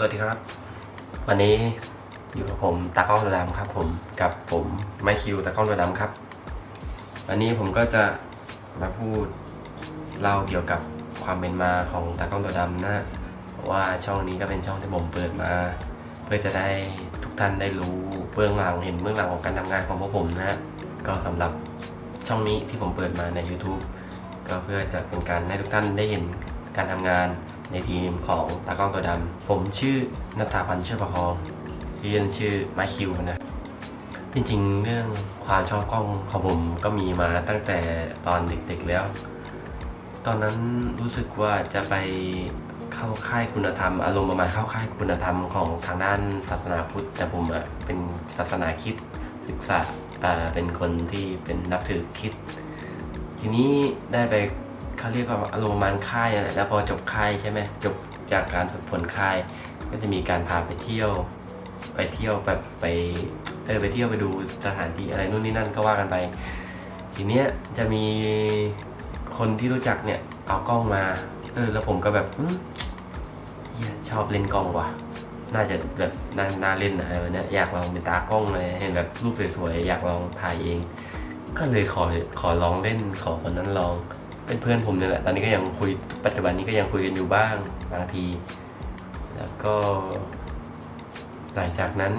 สวัสดีครับ วันนี้อยู่กับผมตากล้องระดำครับผมกับผมไมคิวตากล้องระดำครับ วันนี้ผมก็จะมาพูดเล่าเกี่ยวกับความเป็นมาของตากล้องตัวดำนะว่าช่องนี้ก็เป็นช่องที่ผมเปิดมา เพื่อจะได้ทุกท่านได้รู้เบื้องหลังเห็นเบื้องหลังของการทำงานของพวกผมนะก็สำหรับช่องนี้ที่ผมเปิดมาใน YouTube ก็เพื่อจะเป็นการให้ทุกท่านได้เห็นการทำงาน ในทีมของตากล้องตัวดำ ผมชื่อนัทธาพันธ์เชื่อประคองชื่อเล่นชื่อไมคิวนะ จริงๆ เรื่องความชอบกล้องของผมก็มีมาตั้งแต่ตอนเด็กๆแล้ว ตอนนั้นรู้สึกว่าจะไปเข้าค่ายคุณธรรม อารมณ์ประมาณเข้าค่ายคุณธรรมของทางด้านศาสนาพุทธ แต่ผมอะเป็นศาสนาคิดศึกษาเป็นคนที่เป็นนับถือคิด ทีนี้ได้ไป เขาเรียกว่าอารมณ์มาณค่ายนั่นแล้วพอจบค่ายใช่ไหมจบจากการฝึกฝนค่าย ก็จะมีการพาไปเที่ยว ไปเที่ยวแบบไปเออไปเที่ยวไปดูสถานที่อะไรนู่นนี่นั่นก็ว่ากันไป ทีเนี้ยจะมีคนที่รู้จักเนี่ยเอากล้องมาเออแล้วผมก็แบบอืมเหี้ยชอบเล่นกล้องว่ะ น่าจะแบบน่าน่าเล่นนะอะไรแบบเนี้ยอยากลองเป็นตากล้องเลยเห็นแบบรูปสวยๆอยากลองถ่ายเอง ก็เลยขอขอลองเล่นขอคนนั้นลอง เป็นเพื่อนผมเนี่ยแหละ ตอนนี้ก็ยังคุยปัจจุบันนี้ก็ยังคุยกันอยู่บ้างบางที แล้วก็ หลังจากนั้น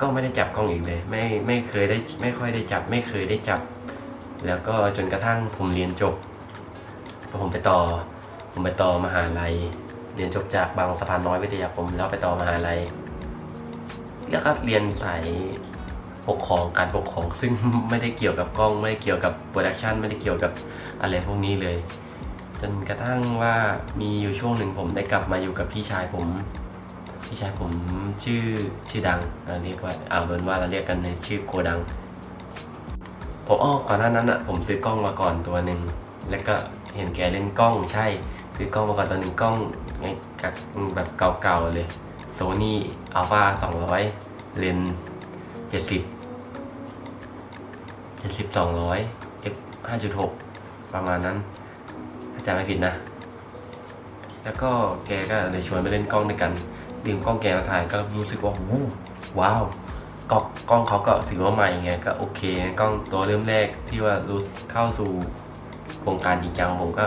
ก็ไม่ได้จับกล้องอีกเลย ไม่ไม่เคยได้ไม่ค่อยได้จับ ไม่เคยได้จับ แล้วก็จนกระทั่งผมเรียนจบพอผมไปต่อ ผมไปต่อมหาลัย เรียนจบจากบางสะพานน้อยวิทยาคมแล้วไปต่อมหาลัย แล้วก็เรียนสาย ปกครองการปกครอง ซึ่งไม่ได้เกี่ยวกับกล้องไม่ได้เกี่ยวกับโปรดักชันไม่ได้เกี่ยวกับอะไรพวกนี้เลย จนกระทั่งว่ามีอยู่ช่วงหนึ่งผมได้กลับมาอยู่กับพี่ชายผม พี่ชายผมชื่อชื่อดังเราเรียกว่าเอาเป็นว่าเราเรียกกันในชื่อโกดังผมอ้อก่อนหน้านั้นอะผมซื้อกล้องมาก่อนตัวหนึ่งแล้วก็เห็นแกเล่นกล้องใช่ซื้อกล้องมาก่อนตัวหนึ่งกล้องไงแบบเก่าๆเลยโซนี่อัลฟาสองร้อยเลน เจ็ดสิบเจ็ดสิบสองร้อย f ห้าจุดหกประมาณนั้น ถ้าจำไม่ผิดนะ แล้วก็แกก็เลยชวนไปเล่นกล้องด้วยกันดึงกล้องแกมาถ่ายก็รู้สึกว่าโอ้ว้าวกล้องกล้องเขาก็ถือว่าใหม่ไงก็โอเคกล้องตัวเริ่มแรกที่ว่ารู้เข้าสู่โครงการจริงจังผมก็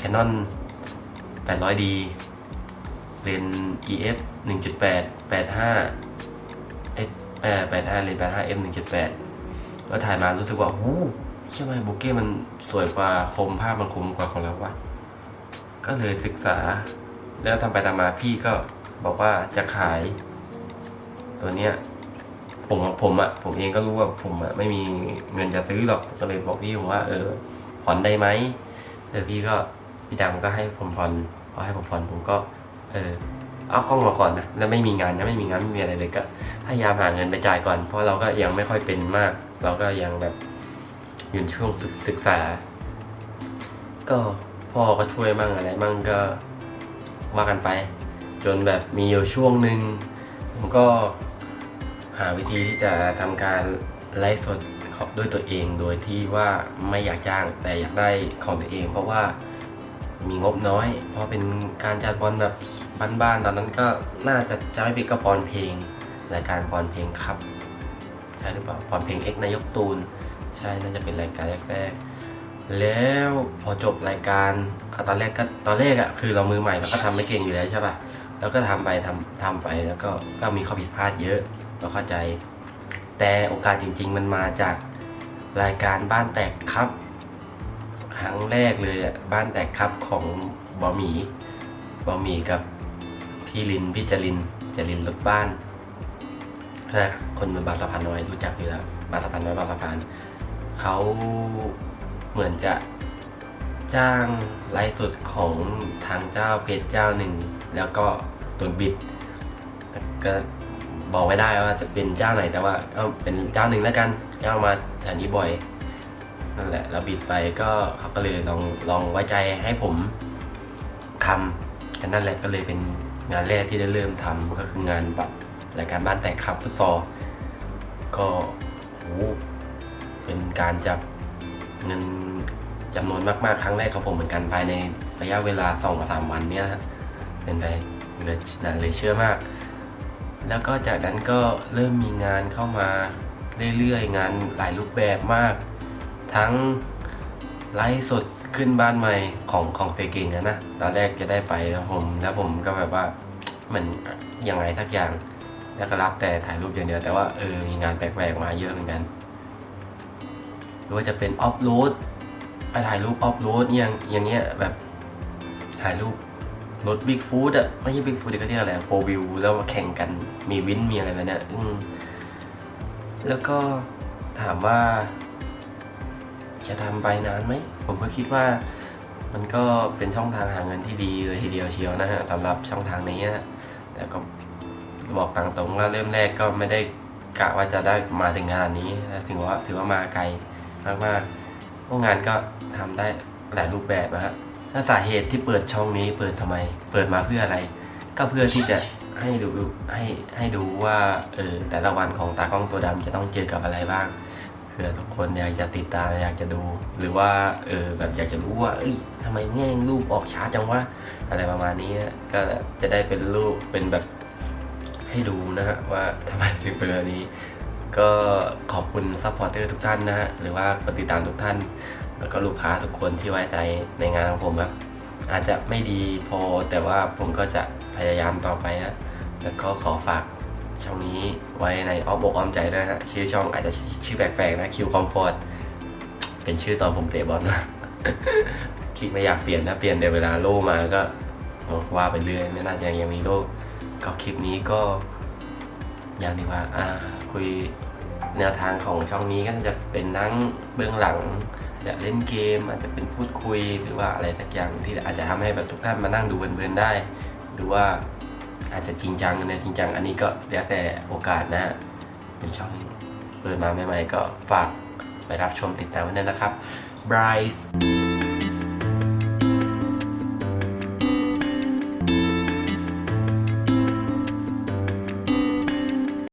Canon 800D เลน EF 1.8 85 F เอ่อ85เลนส์85 F 1.8ก็ถ่ายมารู้สึกว่าโอ้ใช่ไหมบุกเก้มันสวยกว่าคมภาพมันคมกว่าของเราวะก็เลยศึกษา แล้วทำไปตามมาพี่ก็บอกว่าจะขาย ตัวเนี้ย ผมผมอะผมเองก็รู้ว่าผมอะไม่มีเงินจะซื้อหรอกก็เลยบอกพี่ผมว่า เออผ่อนได้ไหมเออพี่ก็พี่ดังก็ให้ผมผ่อนพอให้ผมผ่อนผมก็ เออ เอากล้องมาก่อนนะแล้วไม่มีงานนะไม่มีงานไม่มีอะไรเลยก็พยายามหาเงินไปจ่ายก่อน เพราะเราก็ยังไม่ค่อยเป็นมาก เราก็ยังแบบอยู่ช่วงศึกษา ก็พ่อก็ช่วยมั่งอะไรมั่งก็ว่ากันไป จนแบบมีอยู่ช่วงหนึ่งผมก็หาวิธีที่จะทำการไลฟ์สดของด้วยตัวเองโดยที่ว่าไม่อยากจ้างแต่อยากได้ของตัวเอง เพราะว่า มีงบน้อย เพราะเป็นการจัดบอลแบบบ้านๆตอนนั้นก็น่าจะจะไม่ผิดก็พรเพลงรายการพรเพลงครับ ใช่หรือเปล่าพรเพลงเอ็กนายกตูน ใช่น่าจะเป็นรายการแรกๆแล้วพอจบรายการอตอนแรกก็ตอนแรกอะคือเรามือใหม่เราก็ทำไม่เก่งอยู่แล้วใช่ป่ะแล้วก็ทำไปทำทำไปแล้วก็ก็มีข้อผิดพลาดเยอะเราเข้าใจ แต่โอกาสจริง ๆ มันมาจากรายการบ้านแตกครับ ครั้งแรกเลยอะบ้านแตกครับของบอหมีบอหมีกับพี่ลินพี่จรินจรินรถบ้านนะคนมืองบางสะพานน้อยรู้จักอยู่แล้วบางสะพานน้อยบางสะพานเขาเหมือนจะจ้างไลฟ์สดของทางเจ้าเพจเจ้าหนึ่ง แล้วก็ตุนบิดก็บอกไม่ได้ว่าจะเป็นเจ้าไหนแต่ว่าเอาเป็นเจ้าหนึ่งแล้วกันเจ้ามาแถวนี้บ่อย นั่นแหละแล้วบิดไปก็เขาก็เลยลองลองไว้ใจให้ผมทำแต่นั่นแหละก็เลยเป็นงานแรกที่ได้เริ่มทำก็คืองานแบบรายการบ้านแตกครับฟุตซอลก็โหเป็นการจับเงินจำนวนมากๆ ครั้งแรกของผมเหมือนกันภายในระยะเวลาสองสามวันเนี้ยเป็นไปเลือหนังเลยเชื่อมาก แล้วก็จากนั้นก็เริ่มมีงานเข้ามาเรื่อยๆ งานหลายรูปแบบมาก ทั้งไลฟ์สดขึ้นบ้านใหม่ของของเฟกิงนะนะตอนแรกจะได้ไปแล้วผม แล้วผมก็แบบว่าเหมือนยังไงทักอย่าง แล้วก็รับแต่ถ่ายรูปอย่างเดียว แต่ว่าเออมีงานแปลกๆมาเยอะเหมือนกันหรือว่าจะเป็นออฟโรดไปถ่ายรูปออฟโรดอย่างอย่างเงี้ยแบบถ่ายรูปรถบิ๊กฟูดอะไม่ใช่บิ๊กฟูดเขาเรียกอะไรโฟวิวแล้วมาแข่งกันมีวินมีอะไรแบบเนี้ยแล้วก็ถามว่า จะทำไปนานไหม ผมก็คิดว่ามันก็เป็นช่องทางหาเงินที่ดีเลยทีเดียวเชียวนะฮะสำหรับช่องทางนี้นะแต่ก็บอกตามตรงว่าเริ่มแรกก็ไม่ได้กะว่าจะได้มาถึงงานนี้ถึงว่าถือว่ามาไกลมากๆพวกงานก็ทำได้หลายรูปแบบนะฮะถ้าสาเหตุที่เปิดช่องนี้เปิดทำไม เปิดมาเพื่ออะไร ก็เพื่อที่จะให้ดูให้ให้ดูว่าเออแต่ละวันของตากล้องตัวดำจะต้องเจอกับอะไรบ้าง เผื่อทุกคนอยากจะติดตามอยากจะดู หรือว่าเออแบบอยากจะรู้ว่าเอ้ยทำไมแง่งรูปออกช้าจังวะอะไรประมาณนี้นะก็จะได้เป็นรูปเป็นแบบให้ดูนะฮะว่าทำไมถึงเป็นแบบนี้ ก็ขอบคุณซัพพอร์เตอร์ทุกท่านนะฮะหรือว่าคนติดตามทุกท่าน แล้วก็ลูกค้าทุกคนที่ไว้ใจในงานของผมครับอาจจะไม่ดีพอแต่ว่าผมก็จะพยายามต่อไปนะแล้วก็ขอฝาก ช่องนี้ไว้ในอ้อมอกอ้อมใจด้วยนะชื่อช่องอาจจะชื่อแปลกๆนะคิวคอมฟอร์ตเป็นชื่อตอนผมเตะบอลนะคิดไม่อยากเปลี่ยนนะเปลี่ยนแต่เวลาโล่มาก็ว่าไปเรื่อยไม่น่าจะยังมีโล่ก็คลิปนี้ก็อย่างดีว่าอ่าคุยแนวทางของช่องนี้ก็จะเป็นนั่งเบื้องหลังจะเล่นเกมอาจจะเป็นพูดคุยหรือว่าอะไรสักอย่างที่อาจจะทำให้แบบทุกท่านมานั่งดูเพลินๆได้ หรือว่า อาจจะจริงจังนะจริงจัง อันนี้ก็แล้วแต่โอกาสนะเป็นช่องเปิดมาใหม่ๆก็ฝากไปรับชมติดตามไว้ด้วยนะครับ Bryce